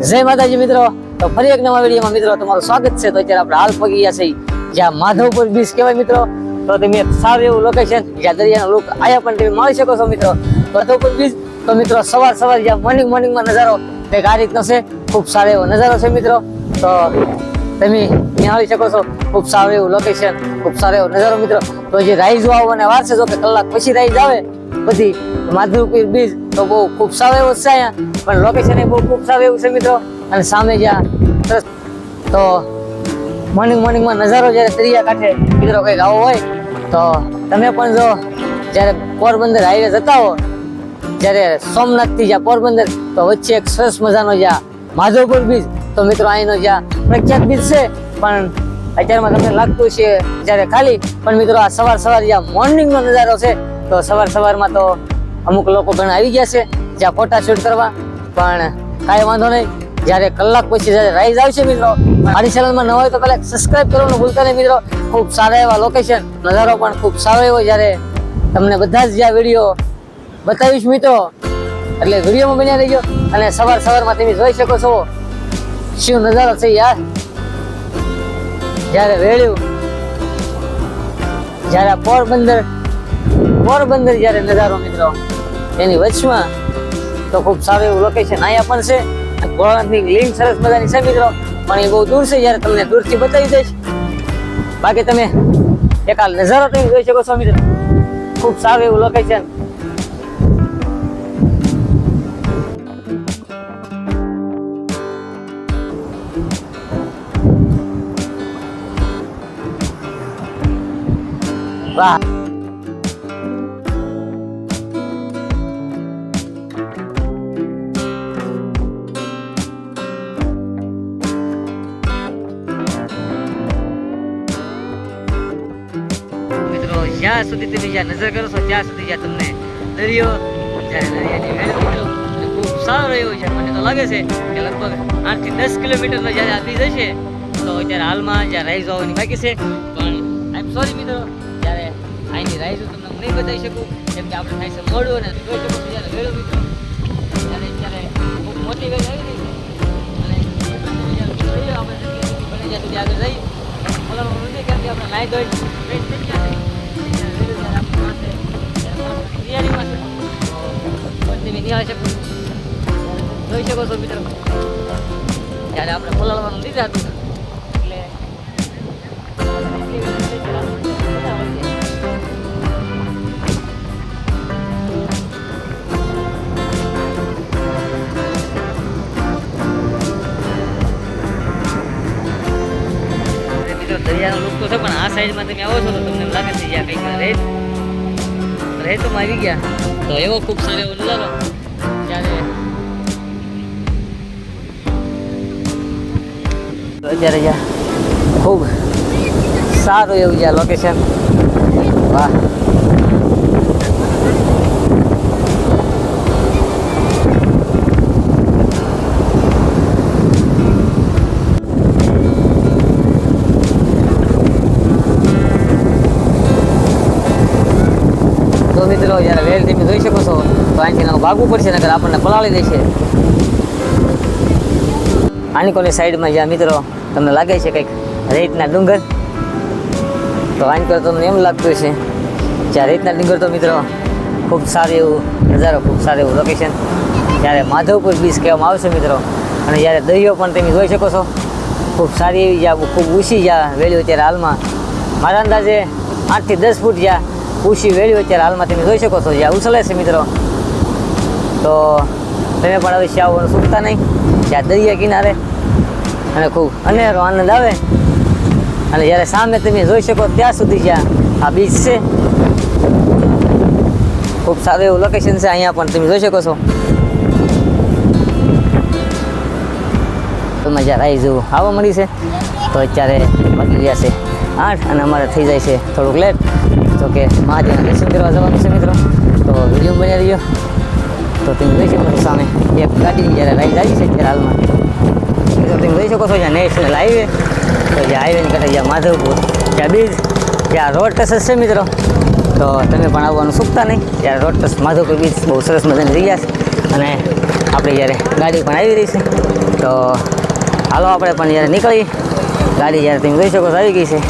જય માતાજી મિત્રો. તો ફરી એક નવા વિડીયોમાં મિત્રો તમારું સ્વાગત છે. તો અત્યારે આપણે હાલ પગી ગયા છે જ્યાં માધવપુર બીચ કહેવાય મિત્રો. તો તમે સારું એવું લોકેશન જ્યાં દરિયાનો લુક આયા પણ તમે મળી શકો છો મિત્રો. માધવપુર બીચ તો મિત્રો સવાર સવાર જ્યાં મોર્નિંગ મોર્નિંગમાં નજારો તે આ રીતનો છે. ખૂબ સારો એવો નજારો છે મિત્રો. તો તમે નિહાળી શકો છો. ખૂબ સારું એવું લોકેશન ખૂબ સારો એવો નજારો મિત્રો. તો જે રાઈઝ આવવાને વાર છે, જો કે કલાક પછી રાઈઝ આવે બધી માધવપુર બીચ તો બહુ ખૂબ સારો એવો છે અહીંયા. પણ લોકેશન એ બહુ ખૂબ સારું એવું છે મિત્રો. અને સામે જ્યાં સરસ તો મોર્નિંગ મોર્નિંગમાં નજારો જ્યારે દરિયા કાંઠે મિત્રો કંઈક આવો હોય, તો તમે પણ જો જ્યારે પોરબંદર હાઈવે જતા હો, જ્યારે સોમનાથથી જ્યાં પોરબંદર, તો વચ્ચે એક સરસ મજાનો જ્યાં માધવપુર બીચ, તો મિત્રો અહીંનો જ્યાં પ્રખ્યાત બીચ છે. પણ અત્યારમાં તમને લાગતું છે જ્યારે ખાલી, પણ મિત્રો આ સવાર સવાર જ્યાં મોર્નિંગનો નજારો છે તો સવાર સવારમાં તો અમુક લોકો ઘણા આવી ગયા છે, જ્યાં ફોટા શૂટ કરવા. પણ કાંઈ વાંધો નહીં, જ્યારે કલાક પછી જ્યારે રાઈઝ આવશે મિત્રો, મારી ચેનલમાં ન હોય તો કલાક સબસ્ક્રાઈબ કરવાનું ભૂલતા નહીં મિત્રો. ખૂબ સારા એવા લોકેશન નજારો પણ ખૂબ સારો એવો જ્યારે તમને બધા જ જ્યાં વીડિયો બતાવીશ મિત્રો. એટલે વિડીયોમાં બન્યા રહીજો અને સવાર સવારમાં તમે જોઈ શકો છો શું નજારો છે યાર. જ્યારે વેળ્યું જ્યારે પોરબંદર પોરબંદર જ્યારે નજારો મિત્રો, એની વચમાં તો ખૂબ સારું એવું લોકેશન અહીંયા પણ છે. ભોળાનાથની લિંક સરસ મજાની છે મિત્રો, પણ એ બહુ દૂર છે, જ્યારે તમને દૂરથી બતાવી દઈશ. બાકી તમે એક આ નજારો તમે જોઈ શકો છો મિત્રો. ખૂબ સારું એવું લોકેશન વાહ. જ્યાં સુધી તમે જ્યાં નજર કરો છો, ત્યાં સુધી જ્યાં તમને દરિયો જ્યારે દરિયાની વેળ મિત્રો ખૂબ સારો રહ્યો છે. મને તો લાગે છે કે લગભગ આઠથી દસ કિલોમીટરનો જ્યારે આપી જશે તો અત્યારે હાલમાં જ્યાં રાઈઝ આવવાની બાકી છે. પણ આઈ એમ સોરી મિત્રો, જ્યારે અહીંની રાઈઝ હું તમને નહીં બતાવી શકું, કેમ કે આપણે થાય છે મોડું અને જ્યારે વેળો મિત્રો. ત્યારે અત્યારે ખૂબ મોટી વેળ આવી રહી છે. અને આપણે આગળ જઈએ. બોલાવવાનું નથી કેમ કે આપણે નાહી ધોઈ નિહાળી શકો જોઈ શકો છો મિત્રો. જ્યારે આપણે પલાળવાનું નથી હતું ત્યારે છે. પણ આ સાઈડમાં તમે આવો છો તો તમને લાગે છે જ્યાં કંઈક રેત, રેતમાં આવી ગયા. તો એવો ખૂબ સારો એવો નજારો. અત્યારે જ્યાં ખૂબ સારું એવું જ્યાં લોકેશન વાહ. તો મિત્રો, જ્યારે વેલ તમે જોઈ શકો છો, તો અહીંથી ભાગવું પડશે નગર આપણને પલાળી દેશે. આની કોની સાઈડમાં જ્યાં મિત્રો તમને લાગે છે કંઈક રેતના ડુંગર, તો આની તમને એમ લાગતું છે જ્યાં રેતના ડુંગર તો મિત્રો ખૂબ સારું એવું, નજારો ખૂબ સારું એવું લોકેશન જ્યારે માધવપુર બીચ કહેવામાં આવશે મિત્રો, અને જ્યારે દરિયો પણ તમે જોઈ શકો છો, ખૂબ સારી એવી જ્યાં ખૂબ ઊંચી જ્યાં વેલ્યુ અત્યારે હાલમાં, મારા અંદાજે આઠથી દસ ફૂટ જ્યાં ઊંચી વેલ્યુ અત્યારે હાલમાં તમે જોઈ શકો છો, જ્યાં ઉછળે છે મિત્રો. તો તમે પણ હવે આવવાનું ચૂકતા નહીં. જ્યાં દરિયા કિનારે. અને ખૂબ અનેરો આનંદ આવે. અને જ્યારે સામે તમે જોઈ શકો ત્યાં સુધી જ્યાં આ બીચ છે. ખૂબ સારું એવું લોકેશન છે, અહીંયા પણ તમે જોઈ શકો છો. તમે જ્યારે આવી જવું આવવા મળી છે. તો અત્યારે બાકી ગયા છે આઠ અને અમારે થઈ જાય છે થોડુંક લેટ તો કે મહાદેવના દર્શન કરવા જવાનું છે મિત્રો. તો વીડિયો બની રહ્યો તો તમે જોઈ શકો છો સામે એક ગાડી જ્યારે રાઈડ આવી છે ત્યારે હાલમાં. મિત્રો તમે જોઈ શકો છો જ્યાં નેશનલ હાઈવે તો જ્યાં હાઈવેની કાંઠે જ્યાં માધવપુર ત્યાં બીજ ત્યાં રોડ ટચ છે મિત્રો. તો તમે પણ આવવાનું ચૂકતા નહીં. ત્યારે રોડ ટચ માધવપુર બીચ બહુ સરસ મજાની જગ્યા છે. અને આપણે જ્યારે ગાડી પણ આવી રહી છે. તો હાલો આપણે પણ જ્યારે નીકળી ગાડી જ્યારે તમે જોઈ શકો છો આવી ગઈ છે.